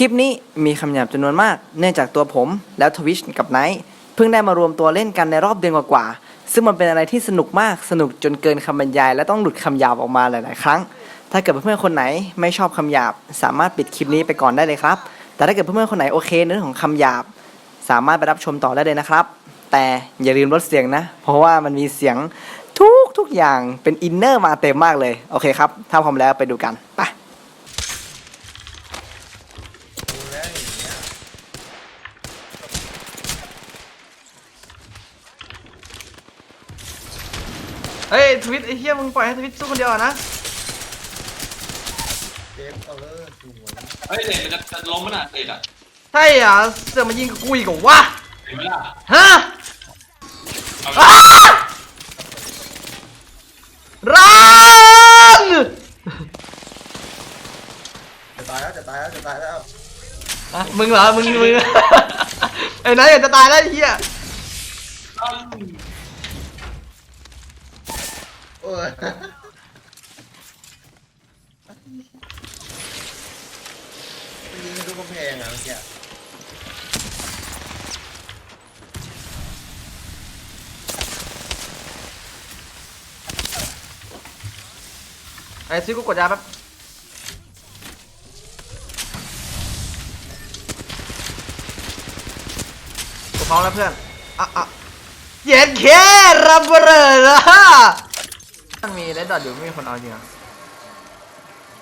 คลิปนี้มีคำหยาบจำนวนมาก เนื่องจากตัวผมแล้วทวิชกับไนท์เพิ่งได้มารวมตัวเล่นกันในรอบเดือนกว่าๆซึ่งมันเป็นอะไรที่สนุกมากสนุกจนเกินคำบรรยาย และต้องหลุดคำหยาบออกมาหลายๆ ครั้ง ถ้าเกิดเพื่อนๆคนไหนไม่ชอบคำหยาบ สามารถปิดคลิปนี้ไปก่อนได้เลยครับ แต่ถ้าเกิดเพื่อนๆคนไหนโอเคในเรื่องของคำหยาบ สามารถไปรับชมต่อได้เลยนะครับ แต่อย่าลืมลดเสียงนะ เพราะว่ามันมีเสียงทุกทุกอย่างเป็นอินเนอร์มาเต็มมากเลยโอเคครับถ้าพร้อมแล้วไปดูกันไป ดูแล้วอย่างเงี้ย เฮ้ยทวิตไอ้เหี้ยมึงปล่อยให้ทวิตสู้คนเดียวอะนะเจฟเออสวยเฮ้ยเด็กมันจะจะล้มมันอะเด็กอะใช่เหรอเสือกมายิงกับกูอีกเหรอวะเห็นไหมล่ะฮะเอาอ้ารันจะตายแล้วจะตายแล้วจะตายแล้ว อะมึงเหรอมึงมึง ไอ้นายอยากจะตายแล้วไอ้เหี้ย เอา เออ ยิงทะลุกำแพงอะเมื่อกี้ไอ้ซื้อกูกดยาแป๊บกูพร้อมแล้วเพื่อน อะอะเย็นเค่รับเบอร์นะมันมีเลดดอทอยู่ไม่มีคนเอาจริงอะ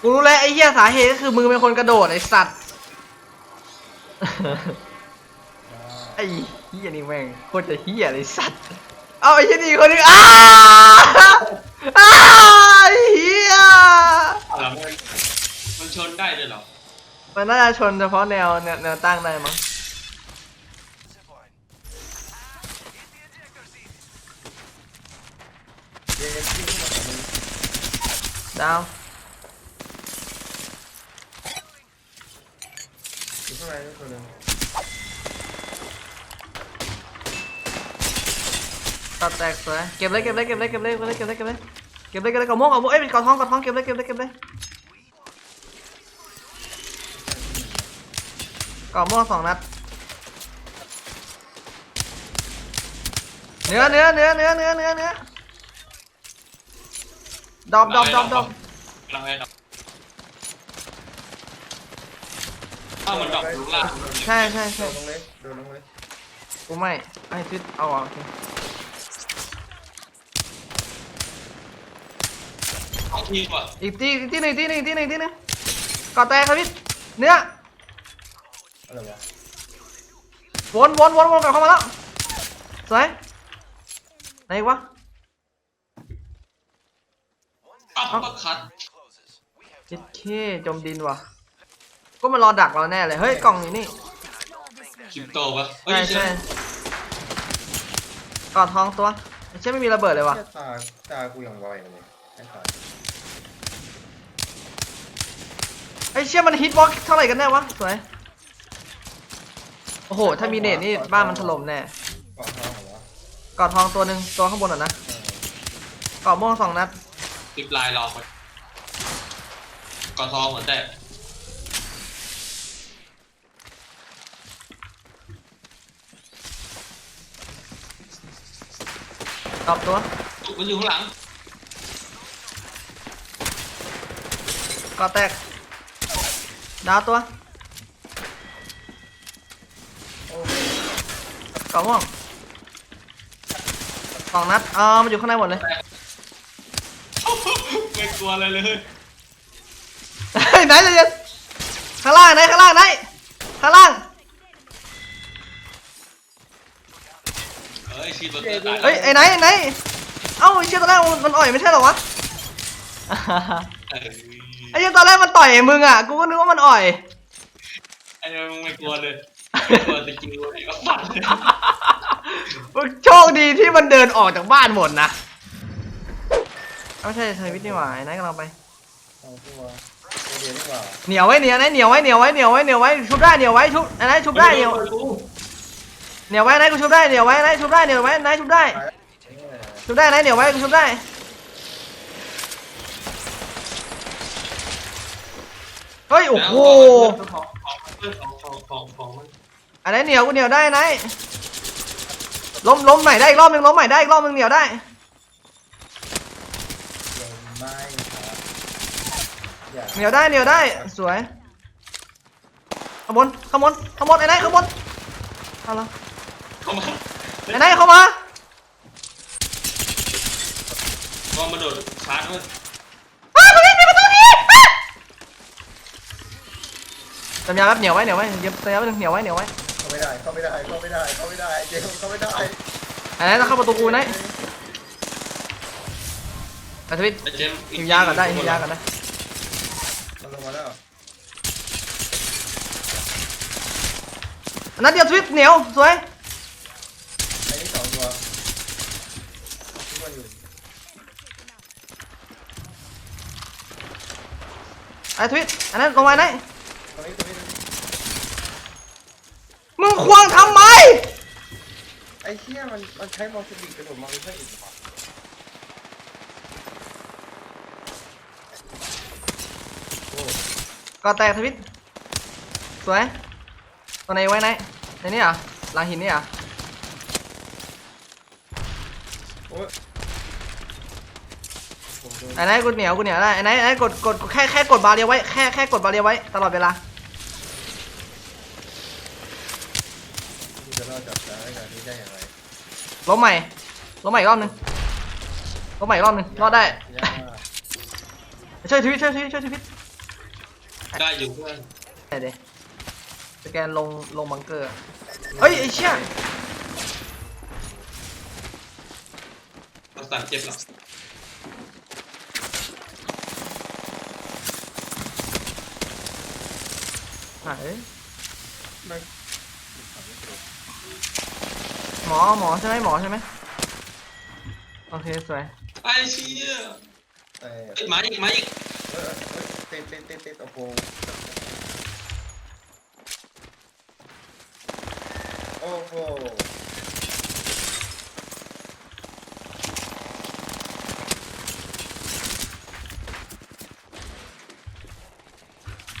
กูรู้แล้วไอ้เหี้ยสาเหตุก็คือมึงเป็นคนกระโดดไอ้สัตว์ ไอ้เหี้ยนี่แม่งโคตรจะเหี้ยเลยสัตว์เอาไอ้เหี้ยนี่คนนึงอ้าอ้าไอ้เหี้ยเอาละมันมันชนได้เลยเหรอมันน่าจะชนเฉพาะแนวแนวแนวตั้งได้มั้งเจฟวิ่งเข้ามาของมึงดาว อยู่ข้างในนั่นคนหนึงตัดแตกสวยเก็บเลยเก็บเลยเก็บเลยเก็บเลยเก็บเลยเก็บเลยเก็บเลยเก็บเลยเก็บเลยกระโมงกระโมงเอ้ยเป็นกระท้องกระท้องเก็บเลยเก็บเลยเก็บเลยกระโมงสองนัดเนื้อเนื้อเนื้อเนื้อเนื้อเนื้อเนื้อดอบดอบดอบดอบ กำลังให้ดอ กถ้ามันดอกลูกล่าง ใช่ใช่โดใช่นลงเลยโดนลงเลยกูไม่ไอ้ฟิตเอาอะโอเคเอาทีว่ะอีกทีอีกทีหนึ่งอีกทีหนึ่งอีกทีหนึ่งอีกทีหนึ่งก่อแตกครับพี่เนื้ออะไรวะวนวนวนวนกลับเข้ามาแล้วสวยไหนอีกวะอัปเปอร์คัตเจ็ดเคจมดินว่ะ ก็มารอดักเราแน่เลย เฮ้ยกล่องอยู่นี่ คริปโตปะเฮ้ใช่ยใช่กอดทองตัวไอ้เช่ไม่มีระเบิดเลยว่ะแค่ตาตากูอย่างไวเลยไอ้ตาไอ้เชี่ยมันฮิตบล็อกเท่าไหร่กันแน่วะ สวย โอ้โห ถ้ามีเนตนี่บ้านมันถล่มแน่ก่อนทางเหรอวะกอดทองตัวหนึ่งตัวข้างบนอะนะเออกอดม่วงสองนัด ติดลายรอคนกอทองเหมือนแต่ ตอบตัวมันอยู่ข้างหลังกอดแตก ดาวตัวกอดม่วงสองนัดอ่ามันอยู่ข้างในหมดเลย ไม่กลัวอะไรเลยเฮ้ยไหนใจเย็นข้างล่างไหนข้างล่างไหนข้างล่าง เฮ้ยชีดตัวเตอร์ตายเฮ้ยไอ้ไหนไอ้ไหนเอ้าไอ้เชี่ยตอนแรกมันมันอ่อยไม่ใช่เหรอวะ เอ้ยไอ้เชี่ยตอนแรกมันต่อยมึงอะกูก็นึกว่ามันอ่อย ไอ้เนี่ยมึงไม่กลัวเลยไม่กลัวสกิลไอ้ก็ฟันเลยมึงโชคดีที่มันเดินออกจากบ้านหมดนะเอาไม่ใช่เทวิตนี่หว่าไอ้ไหนกำลังไป เอาตัวตัวเดียวดีกว่าเหนียวไว้เหนียวไหนเหนียวไว้เหนียวไว้เหนียวไว้เหนียวไว้ชุบได้เหนียวไว้ชุบไอ้ไหนชุบได้เหนียว เหนียวไว้ไหนกูชุบได้เหนียวไว้ไหนชุบได้เหนียวไว้ไหนชุบได้ชุบได้ไหนเหนียวไว้กูชุบได้เฮ้ยโอ้โหอันนไหนเหนียวกูเหนียวได้ไหนล้มล้มใหม่ได้อีกรอบหนึงล้มใหม่ได้อีกรอบหนึงเหนียวได้เหนียวได้เหนียวได้สวยขบวนขบวนขบวนไอ้ไหนขบวนเอาละ เข้ามาไอ้ไหนเข้ามาก็มาโดดชาร์จมันอ้าวตรงนี้มีประตูทีอ้าวสัญญาแป๊บเหนียวไว้เหนียวไว้เย็บสัญญาแป๊บนึงเหนียวไว้เหนียวไว้เข้าไม่ได้เข้าไม่ได้เข้าไม่ได้เข้าไม่ได้เจมส์เข้าไม่ได้ไอ้ไหนจะเข้าประตูกูไหนไอ้ทวิตไอ้เจมส์หิวยาก่อนได้หิวยาก่อนได้มันลงมาแล้วอันนั้นเดียวทวิตเหนียวสวย ไอ้นี่สองตัวที่มันอยู่ ไอ้ทวิตอันนั้นลงมาไหนตรงนี้ตรงนี้ตรงนี้มึงควงทำไม ไอ้เหี้ยมันมันใช้มอสบิกกระโดดมาไม่ใช่อีกเหรอโอ้ก่อแตกทวิตสวยตัวไหนไว้ไหนในนี่เหรอะหลังหินนี่เหรอะโอ้ยผมโดน ไอ้ไหนกูเหนียวกูเหนียวได้ไอ้ไหนไอ้ไหนกดกดแค่แค่กดบาเรียไว้แค่แค่กดบาเรียไว้ตลอดเวลาที่จะรอดจากสถานการณ์นี้ได้อย่างไรล้มใหม่ล้มใหม่อีกรอบหนึงล้มใหม่อีกรอบหนึงรอดได้ ยากมากช่วยทวิตช่วยทวิตช่วยทวิตได้อยู่เพื่อนไหนเดสแกนลงลงบังเกอร์ เฮ้ยไอ้เชี่ยเราสั่นเจ็บหรอ กไหนไม่หมอหมอใช่ไหมหมอใช่ไหมโอเคสวยไอ้เชี่ยแต่เอ้ยมาอีกมาอีกเออเออเต้นเต้นเต้นเต้นโอ้โหโอ้โห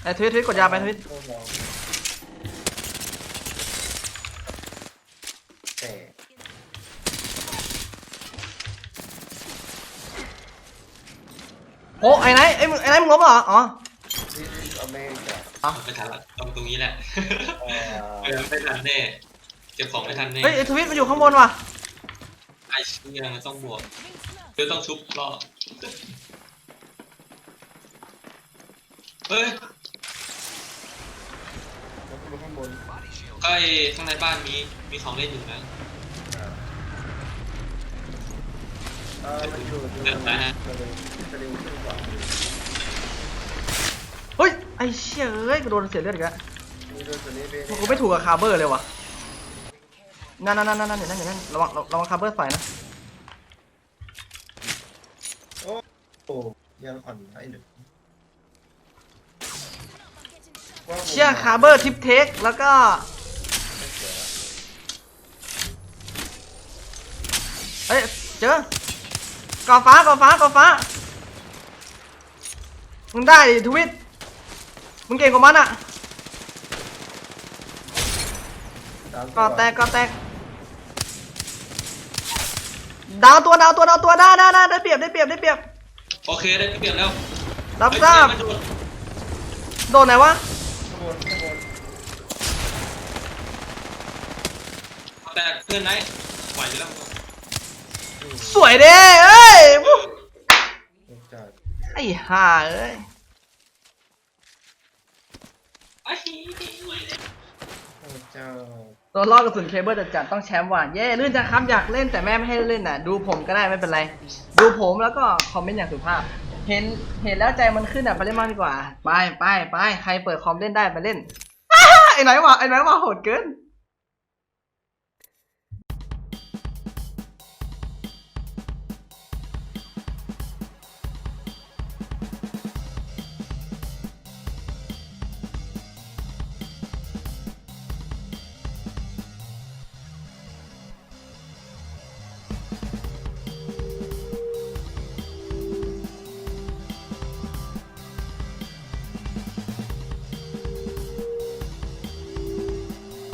อ้ทวิตทวิตกดยาไปทวิตโอ้โหแต่โอ้ไอ้ไหนไอ้มึงไอ้ไหนมึงล้มเหรอ อ๋อที่อเมริกาอ๋อไม่ทันละตรงตรงนี้แหละเอ่อเออไม่ทันแน่เก็บของไม่ทันแน่เฮ้ยไอ้ทวิตมันอยู่ข้างบนว่ะไอ้เชี่ยมันต้องบวกเดี๋ยวต้องชุบรอเฮ้ย ลงข้างบน ก็ไอ้ข้างในบ้านมีมีของเล่นอยู่นะอ่าเอ่อมันอยู่ตรงเดี๋ยวนะฮะสลิงสลิงขึ้นกว่าเฮ้ยไอ้เชี่ยเอ้ยกูโดนเสียเลือดอีกแล้วมีโดนสลิงไปกูไม่ถูกกับคาร์เบอร์เลยว่ะนั่นนั่นนั่นนั่นนั่นนั่นนั่นระวังระวังคาร์เบอร์ใส่นะโอ้โหยังอ่อนให้หนึ่งว่าผมเชี่ยคาร์เบอร์ทิปเทคแล้วก็ ไม่เสียละ เอ้ยเจอก่อฟ้าก่อฟ้าก่อฟ้า มึงได้ดิทวิตมึงเก่งกว่ามันอะสามก่อแตกก่อแตก ดาวตัวดาวตัวดาวตัวได้ได้ได้ได้เปรียบได้เปรียบได้เปรียบ โอเคได้เปลี่ยนแล้วรับทราบ เฮ้ยเจมส์โดนไหนวะข้างบนข้างบนมันโดนแต่เพื่อนไหนไหวอยู่แล้ว สวยเด้เอ้ยวู้โอ้จัดไอ้ห่าเอ้ยไอ้เหี้ยโอ้เจ้าตัวลอกกระสุนเคเบิลจัดๆต้องแชมป์ว่ะเย้ลื่นจังครับอยากเล่นแต่แม่ไม่ให้เล่นน่ะ ดูผมก็ได้ไม่เป็นไร ดูผมแล้วก็คอมเมนต์อย่างสุภาพ เห็นเห็นแล้วใจมันขึ้นอะไปเล่นมากดีกว่า ไปไปไปใครเปิดคอมเล่นได้ไปเล่นอ้าไอ้ไหนวะไอ้ไหนวะโหดเกิน